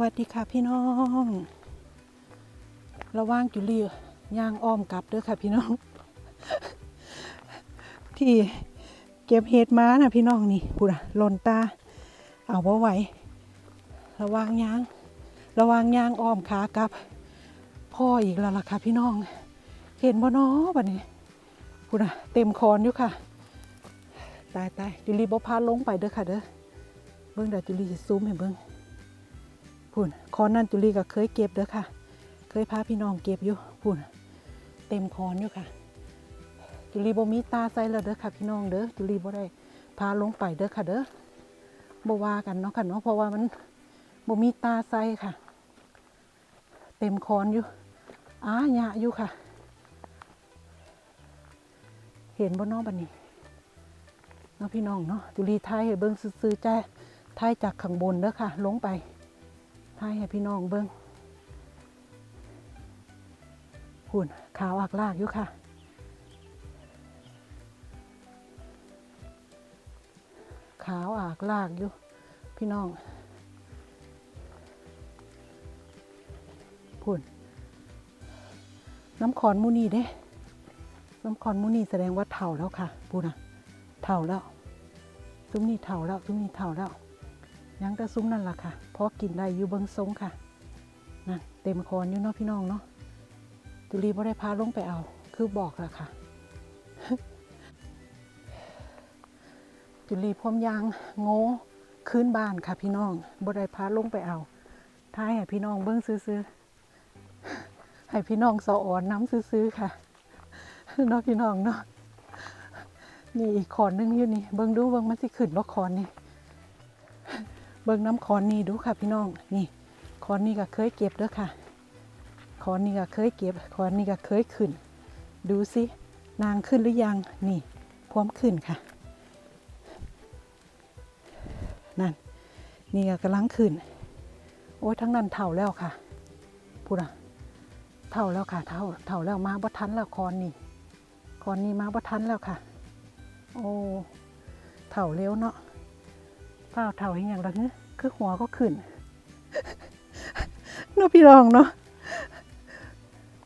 วัสดีค่ะพี่น้อง ระว่างจุลีย่างอ้อมกลับเด้อค่ะพี่น้อง ที่เก็บเห็ดม้านะพี่น้องนี่พูดอะหล่นตา เอาบ่ไหว ระว่างย่าง ระว่างย่างอ้อมขากลับ พ่ออีกแล้วล่ะค่ะพี่น้อง เห็นบ่น้อบัดนี้พูดอะเต็มคอนอยู่ค่ะ ตายตายจุลีบ่พาลงไปเด้อค่ะเด้อ เบิ่งเดี๋ยวจุลีจะซูมให้เบิ่ง พูนคอนนั่นจุลีก็เคยเก็บเด้อค่ะ เคยพาพี่น้องเก็บอยู่พูนเต็มคอนอยู่ค่ะ จุลีบ่มีตาใส่แล้วเด้อค่ะ พี่น้องเด้อจุลีบ่ได้พาลงไปเด้อค่ะเด้อบ่ว่ากันเนาะค่ะเนาะเพราะว่ามันบ่มีตาใส่ค่ะ เต็มคอนอยู่อ้าหยะอยู่ค่ะ เห็นบ่น้องบัดนี้เนาะพี่น้องเนาะจุลีทายให้เบิ่งซื่อๆจ้าทายจากข้างบนเด้อค่ะ ลงไป ทายให้พี่น้องเบิ้งหุ่นขาวอักลากอยู่ค่ะ ขาวอากลากอยู่ พี่น้องพุ่นน้ำขอนมูนีเด้ น้ำขอนมูนีแสดงว่าเถ่าแล้วค่ะพูนะเถ่าแล้วซุ้มนี่เถ่าแล้วซุ้มนี่เถ่าแล้ว ยังแต่ซุ้มนั่นแหละค่ะพอกินได้อยู่เบิงทรงค่ะนั่นเต็มคอนอยู่เนาะพี่น้องเนาะจุลีบ่ได้พาลงไปเอา คือบอกละค่ะจุลีพร้อมยางโง่ขึ้นบ้านค่ะ พี่น้องบ่ได้พาลงไปเอาท้ายให้พี่น้องเบิ้งซื้อๆให้พี่น้องสะอ่อนน้ำซื้อๆค่ะเนาะพี่น้องเนาะนี่อีกขอนหนึงอยู่นี่เบิ้งดูเบิ้งมันสิขึ้นบ่ขอนนี่ เบิ่งน้ำคอนนี่ดูค่ะพี่น้องนี่คอนนี่ก็เคยเก็บเด้อค่ะคอนนี่ก็เคยเก็บคอนนี่ก็เคยขึ้น ดูสินางขึ้นหรือยังนี่พร้อมขึ้นค่ะนั่นนี่ก็กำลังขึ้น โอ้ทั้งนั้นเท่าแล้วค่ะพูดอะเท่าแล้วค่ะเท่าเท่าแล้วมาบ่ทันแล้วคอนนี่คอนนี่มาบ่ทันแล้วค่ะ โอ้เท่าเร็วเนาะ เปล่าเท่าอย่างอย่างละเงี้คือหัวก็ขึ้นเนาะพี่รองเนาะ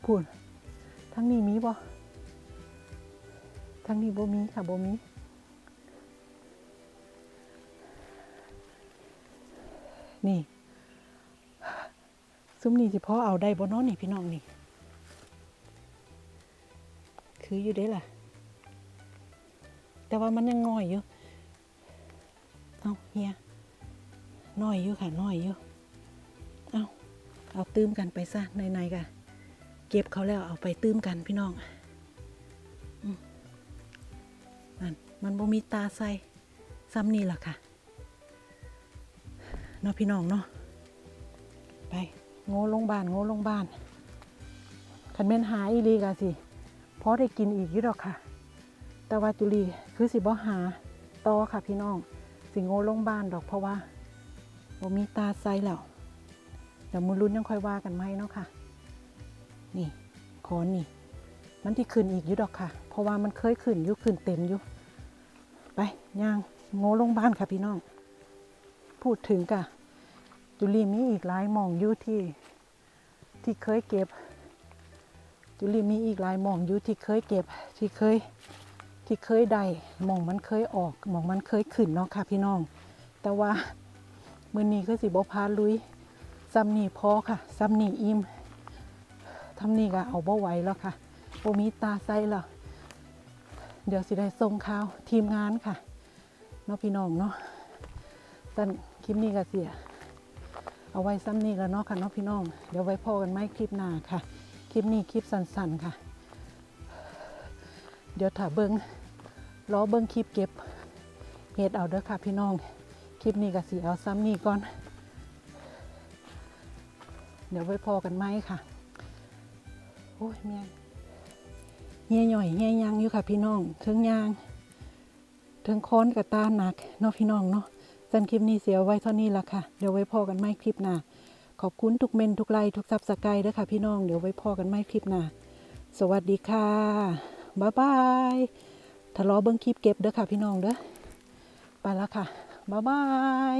คุณทั้งนี้มีบ่ทั้งนี้บ่มีค่ะบ่มีนี่ ซุ้มนี่สิพอเอาได้บ่นาะนี่พี่น้องนี่ คืออยู่เด้ล่ะ แต่ว่ามันยังง่อยอยู่ เอาเฮียน้อยอยู่ค่ะน้อยอยู่เอาเอาตื้มกันไปซะในๆกะเก็บเขาแล้วเอาไปตื้มกันพี่น้องอืมนั่นมันบ่มีตาใส่ซ้ำนี่แหละค่ะเนาะพี่น้องเนาะไปโง่ลงบ้านโง่ลงบ้านคันแม่นหาอีลีกะสิเพอได้กินอีกอยู่ดอกค่ะ แต่ว่าจุลีคือสิบ่หาต่อค่ะพี่น้อง สิโง่ลงบ้านดอกเพราะว่าบ่มีตาไซแล้วเดี๋ยวมือรุ่นยังค่อยว่ากันไหมเนาะค่ะ นี่คอนนี่ มันที่ขึ้นอีกอยู่ดอกค่ะ เพราะว่ามันเคยขึ้นอยู่ขึ้นเต็มอยู่ ไปย่างโง่ลงบ้านค่ะพี่น้อง พูดถึงกะจุลีมีอีกหลายมองอยู่ที่ที่เคยเก็บจุลีมีอีกหลายมองอยู่ที่เคยเก็บที่เคย ที่เคยได้หมองมันเคยออกหมองมันเคยขึ้นเนาะค่ะพี่น้อง แต่ว่ามือนี้ก็สิบพาลุยซ้ำนี่พอค่ะซ้ำนี่อิ่มทำนี่ก็เอาบ่ไหวแล้วค่ะโบมีตาไซแล้วเดี๋ยวสิได้ส่งข่าวทีมงานค่ะเนาะพี่น้องเนาะสั้นคลิปนี้ก็เสีย เอาไว้ซ้ำนี่แล้วเนาะค่ะเนาะพี่น้อง เดี๋ยวไว้พอกันไหมคลิปหน้าค่ะ คลิปนี้คลิปสั้นๆค่ะ เดี๋ยวถ้าเบิ้ง รอเบิงคลิปเก็บเห็ดเอาเด้อค่ะพี่น้อง คลิปนี้ก็สีเอาซ้ำนี่ก่อน เดี๋ยวไว้พอกันไหมค่ะโอ้ยเมียเฮียหน่อยเฮียยังอยู่ค่ะพี่น้องเถึงยางเถึงค้อนกับตาหนักเนาะพี่น้องเนาะสั้นคลิปนี้เสียไว้เท่านี้ละค่ะ เดี๋ยวไว้พอกันไหมคลิปหน้าขอบคุณทุกเมนทุกไลค์ทุกซับสไครต์เด้อค่ะพี่น้อง เดี๋ยวไว้พอกันไหมคลิปหน้าสวัสดีค่ะ บ๊ายบาย ทะเลาะเบิ้งคลิปเก็บเด้อค่ะพี่น้องเด้อไปแล้วค่ะบ๊ายบาย